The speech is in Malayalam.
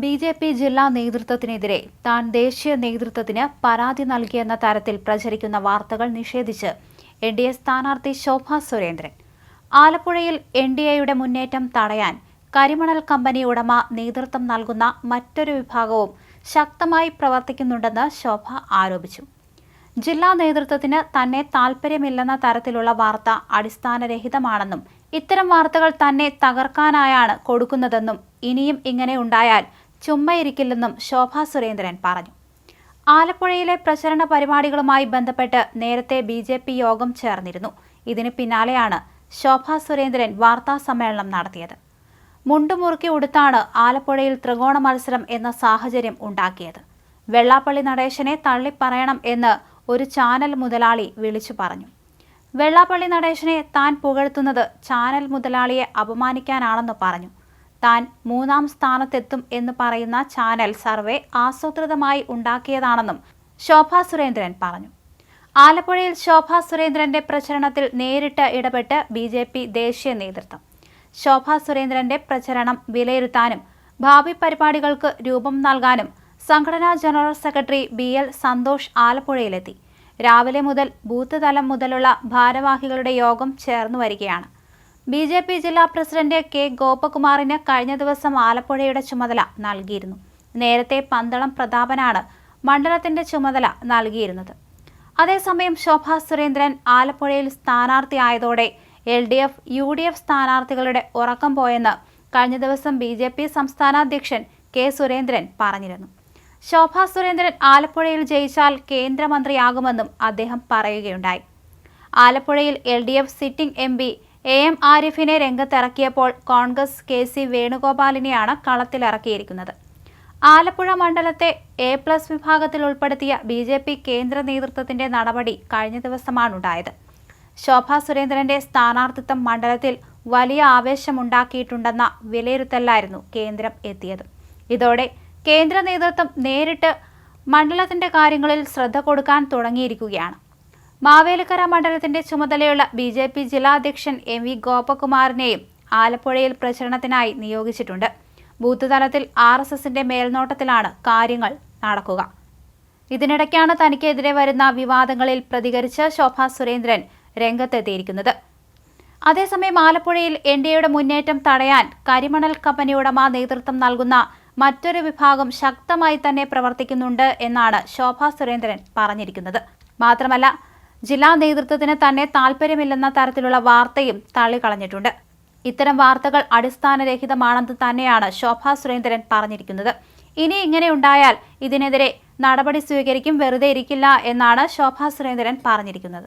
ബി ജെ പി ജില്ലാ നേതൃത്വത്തിനെതിരെ താൻ ദേശീയ നേതൃത്വത്തിന് പരാതി നൽകിയെന്ന തരത്തിൽ പ്രചരിക്കുന്ന വാർത്തകൾ നിഷേധിച്ച് എൻ ഡി എ സ്ഥാനാർത്ഥി ശോഭ സുരേന്ദ്രൻ. ആലപ്പുഴയിൽ എൻ ഡി എയുടെ മുന്നേറ്റം തടയാൻ കരിമണൽ കമ്പനി ഉടമ നേതൃത്വം നൽകുന്ന മറ്റൊരു വിഭാഗവും ശക്തമായി പ്രവർത്തിക്കുന്നുണ്ടെന്ന് ശോഭ ആരോപിച്ചു. ജില്ലാ നേതൃത്വത്തിന് തന്നെ താൽപ്പര്യമില്ലെന്ന തരത്തിലുള്ള വാർത്ത അടിസ്ഥാനരഹിതമാണെന്നും ഇത്തരം വാർത്തകൾ തന്നെ തകർക്കാനായാണ് കൊടുക്കുന്നതെന്നും ഇനിയും ഇങ്ങനെ ഉണ്ടായാൽ ചുമ്മയിരിക്കില്ലെന്നും ശോഭാ സുരേന്ദ്രൻ പറഞ്ഞു. ആലപ്പുഴയിലെ പ്രചരണ പരിപാടികളുമായി ബന്ധപ്പെട്ട് നേരത്തെ ബി ജെ പി യോഗം ചേർന്നിരുന്നു. ഇതിന് പിന്നാലെയാണ് ശോഭാ സുരേന്ദ്രൻ വാർത്താ സമ്മേളനം നടത്തിയത്. മുണ്ടുമുറുക്കി ഉടുത്താണ് ആലപ്പുഴയിൽ ത്രികോണ മത്സരം എന്ന സാഹചര്യം ഉണ്ടാക്കിയത്. വെള്ളാപ്പള്ളി നടേശനെ തള്ളിപ്പറയണം എന്ന് ഒരു ചാനൽ മുതലാളി വിളിച്ചു പറഞ്ഞു. വെള്ളാപ്പള്ളി നടേശനെ താൻ പുകഴ്ത്തുന്നത് ചാനൽ മുതലാളിയെ അപമാനിക്കാനാണെന്ന് പറഞ്ഞു. താൻ മൂന്നാം സ്ഥാനത്തെത്തും എന്ന് പറയുന്ന ചാനൽ സർവേ ആസൂത്രിതമായി ഉണ്ടാക്കിയതാണെന്നും ശോഭാ സുരേന്ദ്രൻ പറഞ്ഞു. ആലപ്പുഴയിൽ ശോഭ സുരേന്ദ്രന്റെ പ്രചരണത്തിൽ നേരിട്ട് ഇടപെട്ട് ബി ജെ പി ദേശീയ നേതൃത്വം. ശോഭ സുരേന്ദ്രന്റെ പ്രചരണം വിലയിരുത്താനും ഭാവി പരിപാടികൾക്ക് രൂപം നൽകാനും സംഘടനാ general secretary B L Santhosh ആലപ്പുഴയിലെത്തി. രാവിലെ മുതൽ ബൂത്ത് തലം മുതലുള്ള ഭാരവാഹികളുടെ യോഗം ചേർന്നു വരികയാണ് ബി ജെ പി ജില്ലാ പ്രസിഡന്റ് കെ ഗോപകുമാറിന് കഴിഞ്ഞ ദിവസം ആലപ്പുഴയുടെ ചുമതല നൽകിയിരുന്നു. നേരത്തെ പന്തളം പ്രതാപനാണ് മണ്ഡലത്തിന്റെ ചുമതല നൽകിയിരുന്നത്. അതേസമയം ശോഭാ സുരേന്ദ്രൻ ആലപ്പുഴയിൽ സ്ഥാനാർത്ഥിയായതോടെ L D F U D F സ്ഥാനാർത്ഥികളുടെ ഉറക്കം പോയെന്ന് കഴിഞ്ഞ ദിവസം ബി ജെ പി സംസ്ഥാന അധ്യക്ഷൻ കെ സുരേന്ദ്രൻ പറഞ്ഞിരുന്നു. ശോഭാ സുരേന്ദ്രൻ ആലപ്പുഴയിൽ ജയിച്ചാൽ കേന്ദ്രമന്ത്രിയാകുമെന്നും അദ്ദേഹം പറയുകയുണ്ടായി. ആലപ്പുഴയിൽ L D F sitting M P A M ആരിഫിനെ രംഗത്തിറക്കിയപ്പോൾ കോൺഗ്രസ് കെ സി വേണുഗോപാലിനെയാണ് കളത്തിലിറക്കിയിരിക്കുന്നത്. ആലപ്പുഴ മണ്ഡലത്തെ എ പ്ലസ് വിഭാഗത്തിൽ ഉൾപ്പെടുത്തിയ ബി ജെ പി കേന്ദ്ര നേതൃത്വത്തിന്റെ നടപടി കഴിഞ്ഞ ദിവസമാണുണ്ടായത്. ശോഭ സുരേന്ദ്രന്റെ സ്ഥാനാർത്ഥിത്വം മണ്ഡലത്തിൽ വലിയ ആവേശമുണ്ടാക്കിയിട്ടുണ്ടെന്ന വിലയിരുത്തലായിരുന്നു കേന്ദ്രം എത്തിയത്. ഇതോടെ കേന്ദ്ര നേതൃത്വം നേരിട്ട് മണ്ഡലത്തിന്റെ കാര്യങ്ങളിൽ ശ്രദ്ധ കൊടുക്കാൻ തുടങ്ങിയിരിക്കുകയാണ്. മാവേലിക്കര മണ്ഡലത്തിന്റെ ചുമതലയുള്ള ബി ജെ പി ജില്ലാ അധ്യക്ഷൻ എം വി ഗോപകുമാറിനെയും ആലപ്പുഴയിൽ പ്രചരണത്തിനായി നിയോഗിച്ചിട്ടുണ്ട്. ബൂത്ത് തലത്തിൽ ആർ എസ് എസിന്റെ മേൽനോട്ടത്തിലാണ് കാര്യങ്ങൾ നടക്കുക. ഇതിനിടയ്ക്കാണ് തനിക്കെതിരെ വരുന്ന വിവാദങ്ങളിൽ പ്രതികരിച്ച് ശോഭ സുരേന്ദ്രൻ രംഗത്തെത്തിയിരിക്കുന്നത്. അതേസമയം ആലപ്പുഴയിൽ എൻ ഡി എയുടെ മുന്നേറ്റം തടയാൻ കരിമണൽ കമ്പനി ഉടമ നേതൃത്വം നൽകുന്ന മറ്റൊരു വിഭാഗം ശക്തമായി തന്നെ പ്രവർത്തിക്കുന്നുണ്ട് എന്നാണ് ശോഭ സുരേന്ദ്രൻ പറഞ്ഞിരിക്കുന്നത്. മാത്രമല്ല ജില്ലാ നേതൃത്വത്തിന് തന്നെ താൽപ്പര്യമില്ലെന്ന തരത്തിലുള്ള വാർത്തയും തള്ളിക്കളഞ്ഞിട്ടുണ്ട്. ഇത്തരം വാർത്തകൾ അടിസ്ഥാനരഹിതമാണെന്ന് തന്നെയാണ് ശോഭാ സുരേന്ദ്രൻ പറഞ്ഞിരിക്കുന്നത്. ഇനി ഇങ്ങനെ ഉണ്ടായാൽ ഇതിനെതിരെ നടപടി സ്വീകരിക്കും വെറുതെ ഇരിക്കില്ല എന്നാണ് ശോഭാ സുരേന്ദ്രൻ പറഞ്ഞിരിക്കുന്നത്.